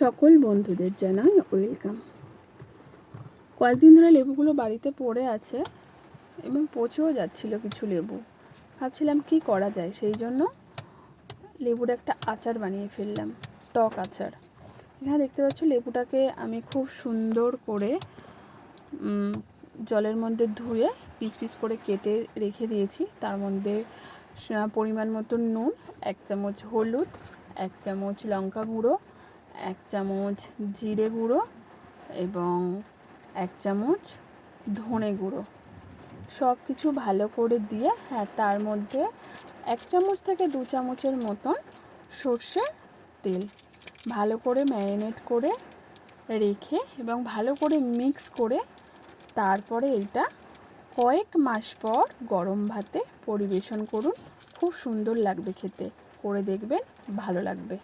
সকল বন্ধুদের জানাই ওয়েলকাম। কয়েকদিন ধরে লেবুগুলো বাড়িতে পড়ে আছে এবং পচেও যাচ্ছিল কিছু লেবু। ভাবছিলাম কি করা যায়, সেই জন্য লেবুর একটা আচার বানিয়ে ফেললাম, টক আচার। এখানে দেখতে পাচ্ছ লেবুটাকে আমি খুব সুন্দর করে জলের মধ্যে ধুয়ে পিস পিস করে কেটে রেখে দিয়েছি। তার মধ্যে পরিমাণ মতো নুন, এক চামচ হলুদ, এক চামচ লঙ্কা গুঁড়ো এক চামচ জিরে গুঁড়ো এবং এক চামচ ধনে গুঁড়ো। সব কিছু ভালো করে দিয়ে হ্যাঁ তার মধ্যে এক চামচ থেকে দু চামচের মতন সর্ষের তেল ভালো করে ম্যারিনেট করে রেখে এবং ভালো করে মিক্স করে তারপরে এইটা কয়েক মাস পর গরম ভাতে পরিবেশন করুন। খুব সুন্দর লাগবে খেতে। করে দেখবেন, ভালো লাগবে।